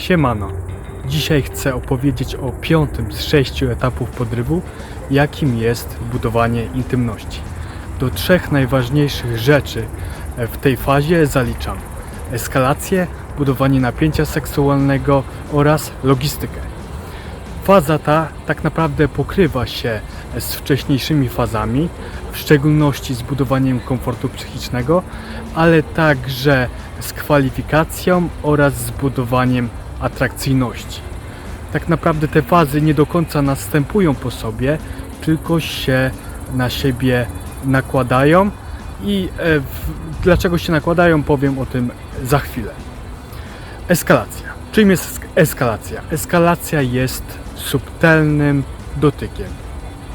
Siemano. Dzisiaj chcę opowiedzieć o piątym z sześciu etapów podrywu, jakim jest budowanie intymności. Do trzech najważniejszych rzeczy e, w tej fazie zaliczam eskalację, budowanie napięcia seksualnego oraz logistykę. Faza ta tak naprawdę pokrywa się z wcześniejszymi fazami, w szczególności z budowaniem komfortu psychicznego, ale także z kwalifikacją oraz z budowaniem atrakcyjności. Tak naprawdę te fazy nie do końca następują po sobie, tylko się na siebie nakładają i e, w, dlaczego się nakładają powiem o tym za chwilę. Eskalacja. Czym jest esk- eskalacja? Eskalacja jest subtelnym dotykiem.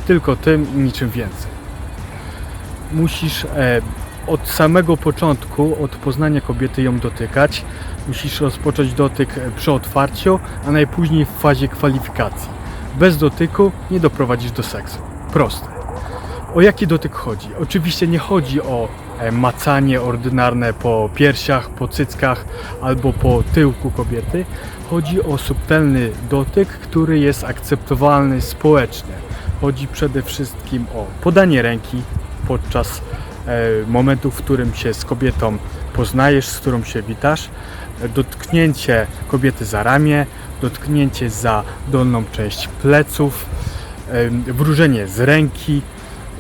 Tylko tym i niczym więcej. Musisz e, od samego początku, od poznania kobiety ją dotykać. Musisz rozpocząć dotyk przy otwarciu, a najpóźniej w fazie kwalifikacji. Bez dotyku nie doprowadzisz do seksu. Proste. O jaki dotyk chodzi? Oczywiście nie chodzi o e, macanie ordynarne po piersiach, po cyckach albo po tyłku kobiety. Chodzi o subtelny dotyk, który jest akceptowalny społecznie. Chodzi przede wszystkim o podanie ręki podczas momentu, w którym się z kobietą poznajesz, z którą się witasz, e, dotknięcie kobiety za ramię, dotknięcie za dolną część pleców, e, wróżenie z ręki,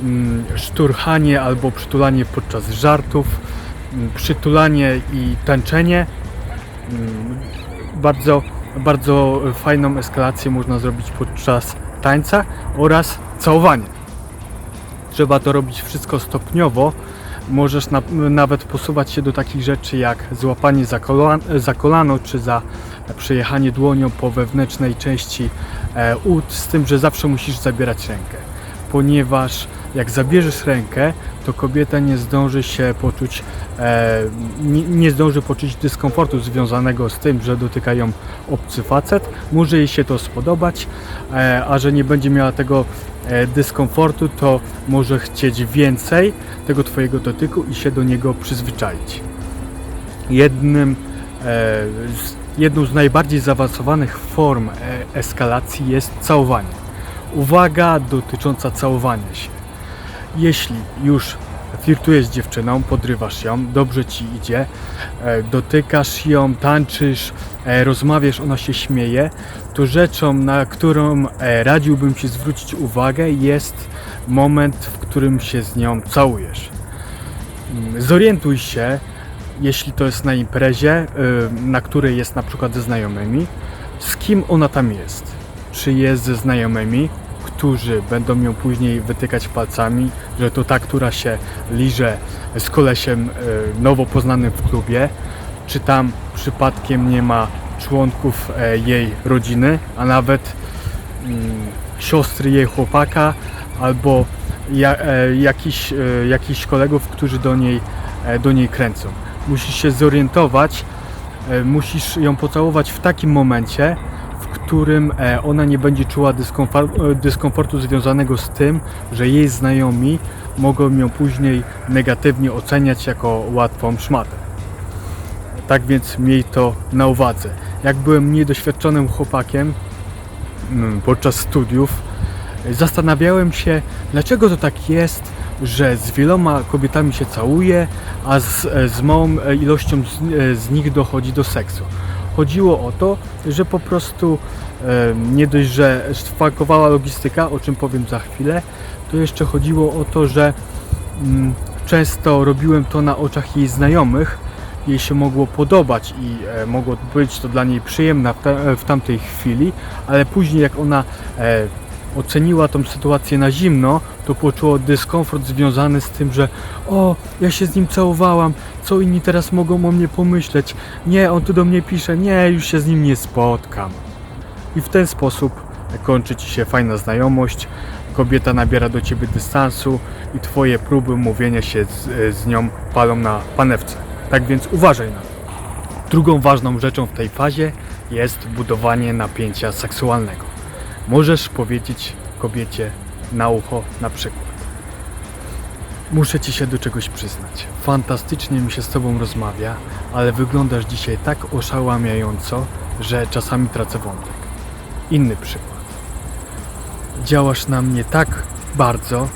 mm, szturchanie albo przytulanie podczas żartów, mm, przytulanie i tańczenie. Mm, Bardzo, bardzo fajną eskalację można zrobić podczas tańca oraz całowanie. Trzeba to robić wszystko stopniowo. Możesz na, nawet posuwać się do takich rzeczy jak złapanie za, kolan, za kolano czy za przejechanie dłonią po wewnętrznej części e, ud, z tym, że zawsze musisz zabierać rękę. Ponieważ jak zabierzesz rękę, to kobieta nie zdąży się poczuć, e, nie, nie zdąży poczuć dyskomfortu związanego z tym, że dotyka ją obcy facet. Może jej się to spodobać, e, a że nie będzie miała tego e, dyskomfortu, to może chcieć więcej tego Twojego dotyku i się do niego przyzwyczaić. Jednym, e, jedną z najbardziej zaawansowanych form e, eskalacji jest całowanie. Uwaga dotycząca całowania się. Jeśli już flirtujesz z dziewczyną, podrywasz ją, dobrze ci idzie, e, dotykasz ją, tańczysz, e, rozmawiasz, ona się śmieje, to rzeczą, na którą e, radziłbym Ci zwrócić uwagę, jest moment, w którym się z nią całujesz. Mm, Zorientuj się, jeśli to jest na imprezie, na której jest na przykład ze znajomymi, z kim ona tam jest. Czy jest ze znajomymi, którzy będą ją później wytykać palcami, że to ta, która się liże z kolesiem y, nowo poznanym w klubie, czy tam przypadkiem nie ma członków e, jej rodziny, a nawet mm, siostry jej chłopaka albo ja, e, e, jakichś kolegów, którzy do niej, e, do niej kręcą. Musisz się zorientować, e, musisz ją pocałować w takim momencie, którym e, ona nie będzie czuła e, dyskomfortu związanego z tym, że jej znajomi mogą ją później negatywnie oceniać jako łatwą szmatę. Tak więc miej to na uwadze. Jak byłem niedoświadczonym chłopakiem mm, podczas studiów, zastanawiałem się, dlaczego to tak jest, że z wieloma kobietami się całuje, a z, e, z małą e, ilością z, e, z nich dochodzi do seksu. Chodziło o to, że po prostu nie dość, że szwankowała logistyka, o czym powiem za chwilę, to jeszcze chodziło o to, że mm, często robiłem to na oczach jej znajomych, jej się mogło podobać i mogło być to dla niej przyjemne w, ta, w tamtej chwili, ale później jak ona oceniła tą sytuację na zimno, to poczuło dyskomfort związany z tym, że o, ja się z nim całowałam, co inni teraz mogą o mnie pomyśleć, nie, on tu do mnie pisze, nie, już się z nim nie spotkam. I w ten sposób kończy Ci się fajna znajomość, kobieta nabiera do Ciebie dystansu i Twoje próby mówienia się z, z nią palą na panewce. Tak więc uważaj na to. Drugą ważną rzeczą w tej fazie jest budowanie napięcia seksualnego. Możesz powiedzieć kobiecie na ucho na przykład. Muszę Ci się do czegoś przyznać. Fantastycznie mi się z Tobą rozmawia, ale wyglądasz dzisiaj tak oszałamiająco, że czasami tracę wątek. Inny przykład. Działasz na mnie tak bardzo,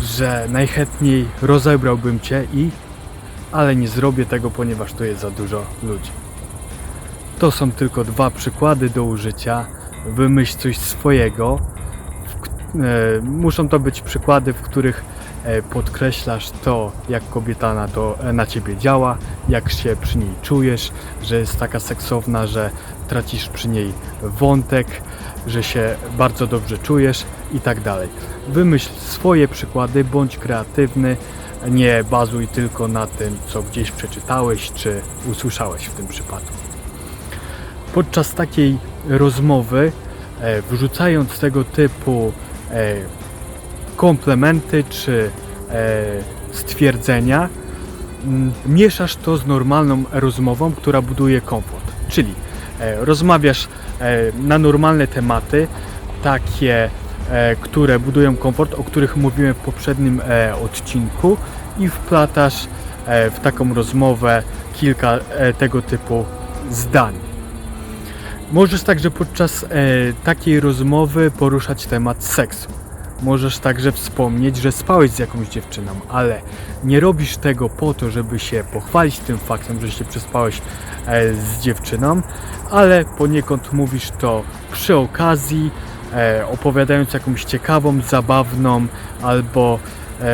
że najchętniej rozebrałbym cię i ale nie zrobię tego, ponieważ tu jest za dużo ludzi. To są tylko dwa przykłady do użycia. Wymyśl coś swojego. E, muszą to być przykłady, w których e, podkreślasz to, jak kobieta na, to, e, na ciebie działa, jak się przy niej czujesz, że jest taka seksowna, że tracisz przy niej wątek, że się bardzo dobrze czujesz i tak dalej. Wymyśl swoje przykłady, bądź kreatywny, nie bazuj tylko na tym, co gdzieś przeczytałeś czy usłyszałeś w tym przypadku. Podczas takiej rozmowy, e, wrzucając tego typu e, komplementy czy e, stwierdzenia, mieszasz to z normalną rozmową, która buduje komfort. Czyli rozmawiasz na normalne tematy, takie, które budują komfort, o których mówiłem w poprzednim odcinku i wplatasz w taką rozmowę kilka tego typu zdań. Możesz także podczas e, takiej rozmowy poruszać temat seksu. Możesz także wspomnieć, że spałeś z jakąś dziewczyną, ale nie robisz tego po to, żeby się pochwalić tym faktem, że się przespałeś e, z dziewczyną, ale poniekąd mówisz to przy okazji, e, opowiadając jakąś ciekawą, zabawną albo e,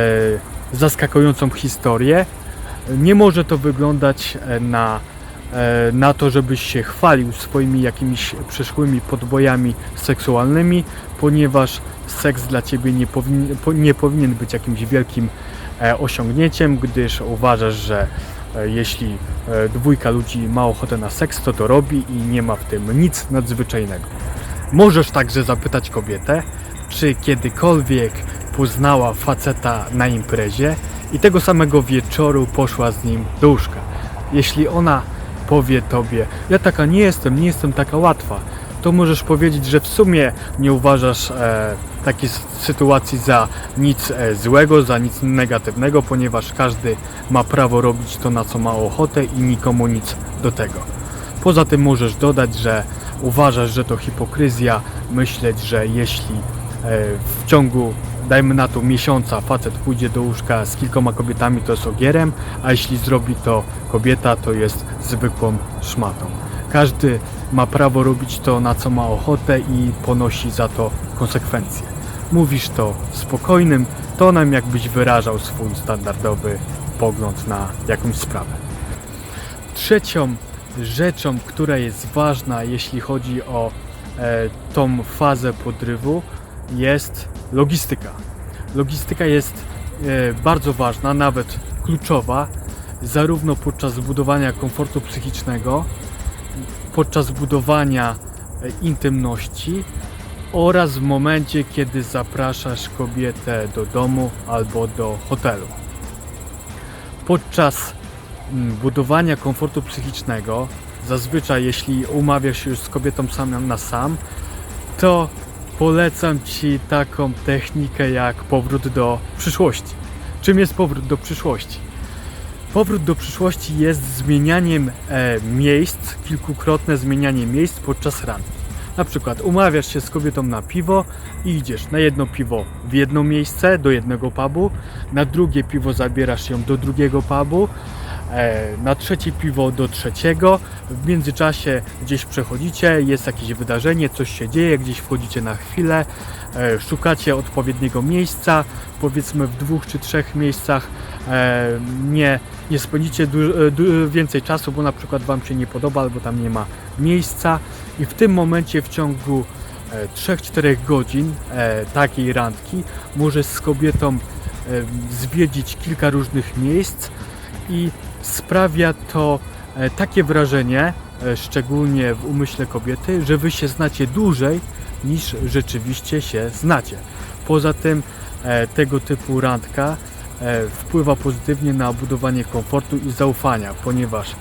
zaskakującą historię. Nie może to wyglądać e, na, na to, żebyś się chwalił swoimi jakimiś przeszłymi podbojami seksualnymi, ponieważ seks dla ciebie nie powinien, po- nie powinien być jakimś wielkim e, osiągnięciem, gdyż uważasz, że e, jeśli e, dwójka ludzi ma ochotę na seks, to to robi i nie ma w tym nic nadzwyczajnego. Możesz także zapytać kobietę, czy kiedykolwiek poznała faceta na imprezie i tego samego wieczoru poszła z nim do łóżka. Jeśli ona powie tobie, ja taka nie jestem, nie jestem taka łatwa, to możesz powiedzieć, że w sumie nie uważasz e, takiej sytuacji za nic e, złego, za nic negatywnego, ponieważ każdy ma prawo robić to, na co ma ochotę i nikomu nic do tego. Poza tym możesz dodać, że uważasz, że to hipokryzja myśleć, że jeśli e, w ciągu, dajmy na to miesiąca, facet pójdzie do łóżka z kilkoma kobietami, to jest ogierem, a jeśli zrobi to kobieta, to jest zwykłą szmatą. Każdy ma prawo robić to, na co ma ochotę i ponosi za to konsekwencje. Mówisz to spokojnym tonem, jakbyś wyrażał swój standardowy pogląd na jakąś sprawę. Trzecią rzeczą, która jest ważna, jeśli chodzi o e, tą fazę podrywu, jest logistyka. Logistyka jest e, bardzo ważna, nawet kluczowa, zarówno podczas budowania komfortu psychicznego, podczas budowania e, intymności oraz w momencie, kiedy zapraszasz kobietę do domu albo do hotelu. Podczas mm, budowania komfortu psychicznego, zazwyczaj jeśli umawiasz się już z kobietą sam na sam, to polecam Ci taką technikę jak powrót do przyszłości. Czym jest powrót do przyszłości? Powrót do przyszłości jest zmienianiem e, miejsc, kilkukrotne zmienianie miejsc podczas randki. Na przykład umawiasz się z kobietą na piwo i idziesz na jedno piwo w jedno miejsce, do jednego pubu, na drugie piwo zabierasz ją do drugiego pubu, e, na trzecie piwo do trzeciego. W międzyczasie gdzieś przechodzicie, jest jakieś wydarzenie, coś się dzieje, gdzieś wchodzicie na chwilę, e, szukacie odpowiedniego miejsca, powiedzmy w dwóch czy trzech miejscach e, nie, nie spędzicie więcej czasu, bo na przykład Wam się nie podoba albo tam nie ma miejsca i w tym momencie w ciągu e, 3-4 godzin e, takiej randki możesz z kobietą e, zwiedzić kilka różnych miejsc i sprawia to e, takie wrażenie, e, szczególnie w umyśle kobiety, że wy się znacie dłużej niż rzeczywiście się znacie. Poza tym e, tego typu randka e, wpływa pozytywnie na budowanie komfortu i zaufania, ponieważ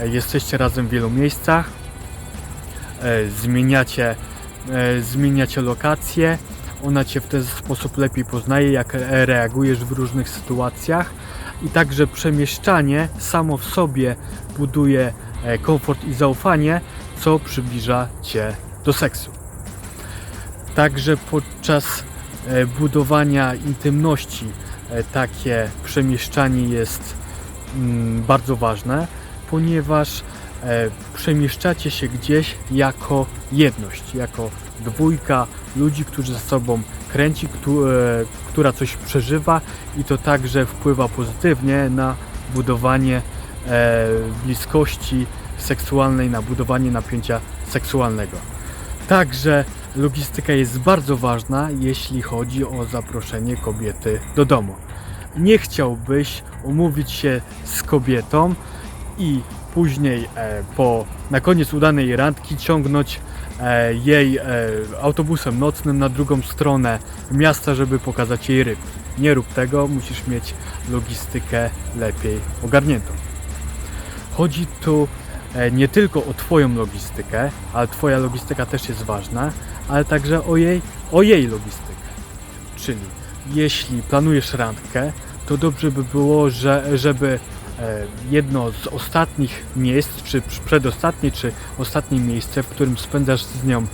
e, jesteście razem w wielu miejscach, e, zmieniacie, e, zmieniacie lokacje, ona cię w ten sposób lepiej poznaje, jak e, reagujesz w różnych sytuacjach i także przemieszczanie samo w sobie buduje e, komfort i zaufanie, co przybliża Cię do seksu. Także podczas e, budowania intymności e, takie przemieszczanie jest mm, bardzo ważne, ponieważ e, przemieszczacie się gdzieś jako jedność, jako dwójka ludzi, którzy ze sobą kręci, e, która coś przeżywa i to także wpływa pozytywnie na budowanie e, bliskości seksualnej, na budowanie napięcia seksualnego. Także logistyka jest bardzo ważna, jeśli chodzi o zaproszenie kobiety do domu. Nie chciałbyś umówić się z kobietą i później e, po na koniec udanej randki ciągnąć e, jej e, autobusem nocnym na drugą stronę miasta, żeby pokazać jej ryb. Nie rób tego, musisz mieć logistykę lepiej ogarniętą. Chodzi tu nie tylko o Twoją logistykę, ale Twoja logistyka też jest ważna, ale także o jej, o jej logistykę. Czyli jeśli planujesz randkę, to dobrze by było, że, żeby jedno z ostatnich miejsc, czy pr- przedostatnie, czy ostatnie miejsce, w którym spędzasz z nią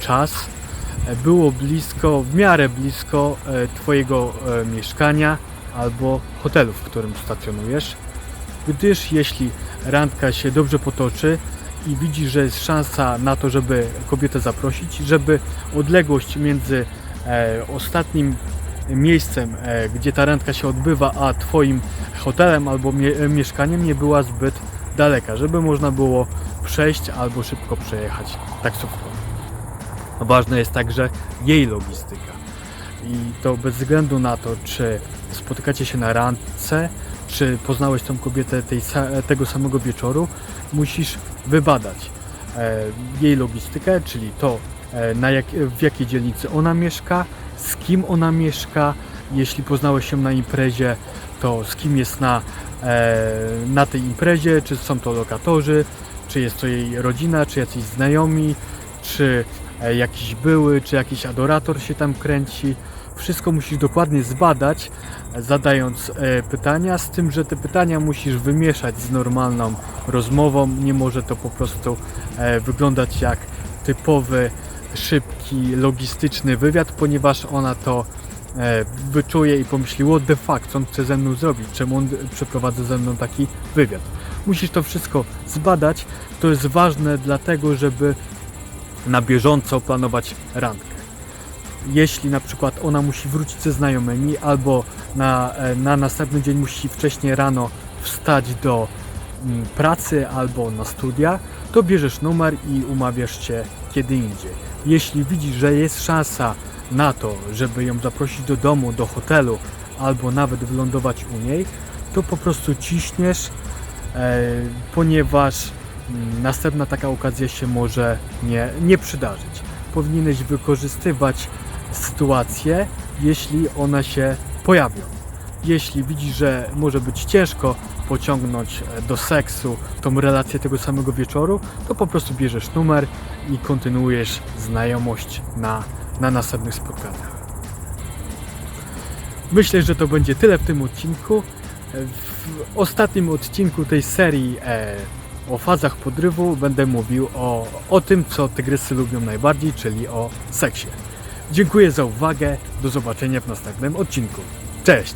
czas, e, było blisko, w miarę blisko e, Twojego e, mieszkania albo hotelu, w którym stacjonujesz. Gdyż jeśli randka się dobrze potoczy i widzisz, że jest szansa na to, żeby kobietę zaprosić, żeby odległość między e, ostatnim miejscem, e, gdzie ta randka się odbywa, a Twoim hotelem albo e, mieszkaniem nie była zbyt daleka, żeby można było przejść albo szybko przejechać taksówką. Ważna jest także jej logistyka. I to bez względu na to, czy spotykacie się na randce, czy poznałeś tą kobietę tej, tego samego wieczoru, musisz wybadać e, jej logistykę, czyli to, na jak, w jakiej dzielnicy ona mieszka, z kim ona mieszka, jeśli poznałeś się na imprezie, to z kim jest na, e, na tej imprezie, czy są to lokatorzy, czy jest to jej rodzina, czy jacyś znajomi, czy e, jakiś były, czy jakiś adorator się tam kręci. Wszystko musisz dokładnie zbadać, zadając e, pytania, z tym, że te pytania musisz wymieszać z normalną rozmową. Nie może to po prostu wyglądać jak typowy, szybki, logistyczny wywiad, ponieważ ona to e, wyczuje i pomyśli, what the fuck, co on chce ze mną zrobić, czemu on przeprowadza ze mną taki wywiad. Musisz to wszystko zbadać. To jest ważne dlatego, żeby na bieżąco planować randkę. Jeśli na przykład ona musi wrócić ze znajomymi albo na, e, na następny dzień musi wcześniej rano wstać do mm, pracy albo na studia, to bierzesz numer i umawiasz się kiedy indziej. Jeśli widzisz, że jest szansa na to, żeby ją zaprosić do domu, do hotelu albo nawet wylądować u niej, to po prostu ciśniesz, e, ponieważ mm, następna taka okazja się może nie, nie przydarzyć. Powinieneś wykorzystywać sytuację, jeśli one się pojawią. Jeśli widzisz, że może być ciężko pociągnąć e, do seksu tą relację tego samego wieczoru, to po prostu bierzesz numer i kontynuujesz znajomość na, na następnych spotkaniach. Myślę, że to będzie tyle w tym odcinku. W ostatnim odcinku tej serii e, o fazach podrywu będę mówił o, o tym, co tygrysy lubią najbardziej, czyli o seksie. Dziękuję za uwagę. Do zobaczenia w następnym odcinku. Cześć!